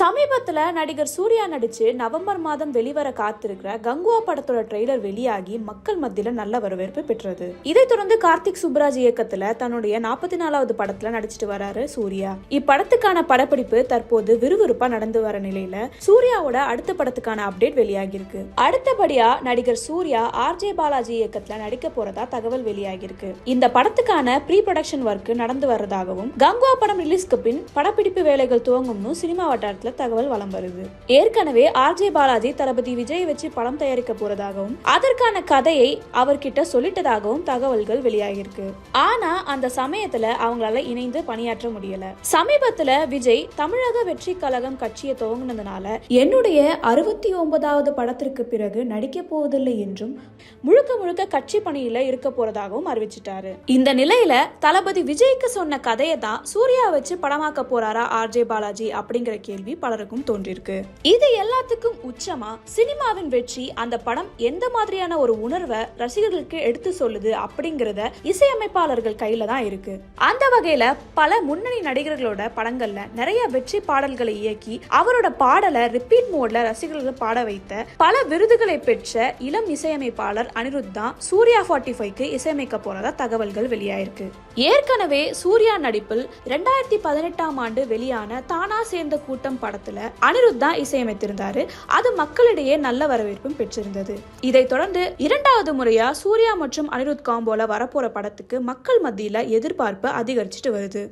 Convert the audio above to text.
சமீபத்தில் நடிகர் சூர்யா நடித்து நவம்பர் மாதம் வெளிவர காத்திருக்கிற கங்குவா படத்தோட ட்ரெய்லர் வெளியாகி மக்கள் மத்தியில் நல்ல வரவேற்பு பெற்றது. இதைத் தொடர்ந்து கார்த்திக் சுப்ராஜ் இயக்கத்தில் தன்னுடைய நாற்பத்தி நாலாவது படத்தில் நடிச்சிட்டு வராரு சூர்யா. இப்படத்துக்கான படப்பிடிப்பு தற்போது விறுவிறுப்பா நடந்து வர நிலையில சூர்யாவோட அடுத்த படத்துக்கான அப்டேட் வெளியாகிருக்கு அடுத்தபடியா நடிகர் சூர்யா ஆர்ஜே பாலாஜி இயக்கத்தில் நடிக்க போறதா தகவல் வெளியாகியிருக்கு. இந்த படத்துக்கான ப்ரீ ப்ரொடக்ஷன் ஒர்க் நடந்து வர்றதாகவும் கங்குவா படம் ரிலீஸ்க்கு பின் படப்பிடிப்பு வேலைகள் துவங்கும்னு சினிமா வட்டாரத்தில் தகவல் வலம் வருது. ஏற்கனவே ஆர்ஜே பாலாஜி தளபதி விஜய் வச்சு படம் தயாரிக்க போறதாகவும் அதற்கான கதையை அவர்கிட்ட சொல்லிட்டதாகவும் தகவல்கள் வெளியாகிருக்கு ஆனா அந்த சமயத்துல அவங்களால இணைந்து பணியாற்ற முடியல. சமீபத்துல விஜய் தமிழக வெற்றி கழகம் கட்சியை துவங்கினதுனால என்னுடைய அறுபத்தி ஒன்பதாவது படத்திற்கு பிறகு நடிக்க போவதில்லை என்றும் முழுக்க முழுக்க கட்சி பணியில இருக்க போறதாகவும் அறிவிச்சிட்டாரு. இந்த நிலையில தளபதி விஜய்க்கு சொன்ன கதையை தான் சூர்யா வச்சு படமாக்க போறாரா ஆர்ஜே பாலாஜி அப்படிங்கிற கேள்வி பலருக்கும் தோன்றிருக்கு. இது எல்லாத்துக்கும் உச்சமா சினிமாவின் வெற்றி அந்த படம் எந்த மாதிரியான ஒரு உணர்வை ரசிகர்களுக்கு எடுத்து சொல்லுது அப்படிங்கறத இசையமைப்பாளர்கள் கையில தான் இருக்கு. அந்த வகையில பல முன்னணி நடிகர்களோட படங்கள்ல நிறைய வெற்றி பாடல்களை இயக்கி அவரோட பாடலை ரிப்பீட் மோட்ல ரசிகர்கள் பாட வைத்த பல விருதுகளை பெற்ற இளம் இசையமைப்பாளர் அனிருத் தான் சூர்யா ஃபார்ட்டி ஃபைவ்க்கு இசையமைக்க போறதா தகவல்கள் வெளியாயிருக்கு. ஏற்கனவே சூர்யா நடிப்பில் ரெண்டாயிரத்தி பதினெட்டாம் ஆண்டு வெளியான தானா சேர்ந்த கூட்டம் படம் படத்துல அனிருத் தான் இசையமைத்திருந்தாரு. அது மக்களிடையே நல்ல வரவேற்பும் பெற்றிருந்தது. இதைத் தொடர்ந்து இரண்டாவது முறையா சூர்யா மற்றும் அனிருத் காம்போல வரப்போற படத்துக்கு மக்கள் மத்தியில எதிர்பார்ப்பு அதிகரிச்சுட்டு வருது.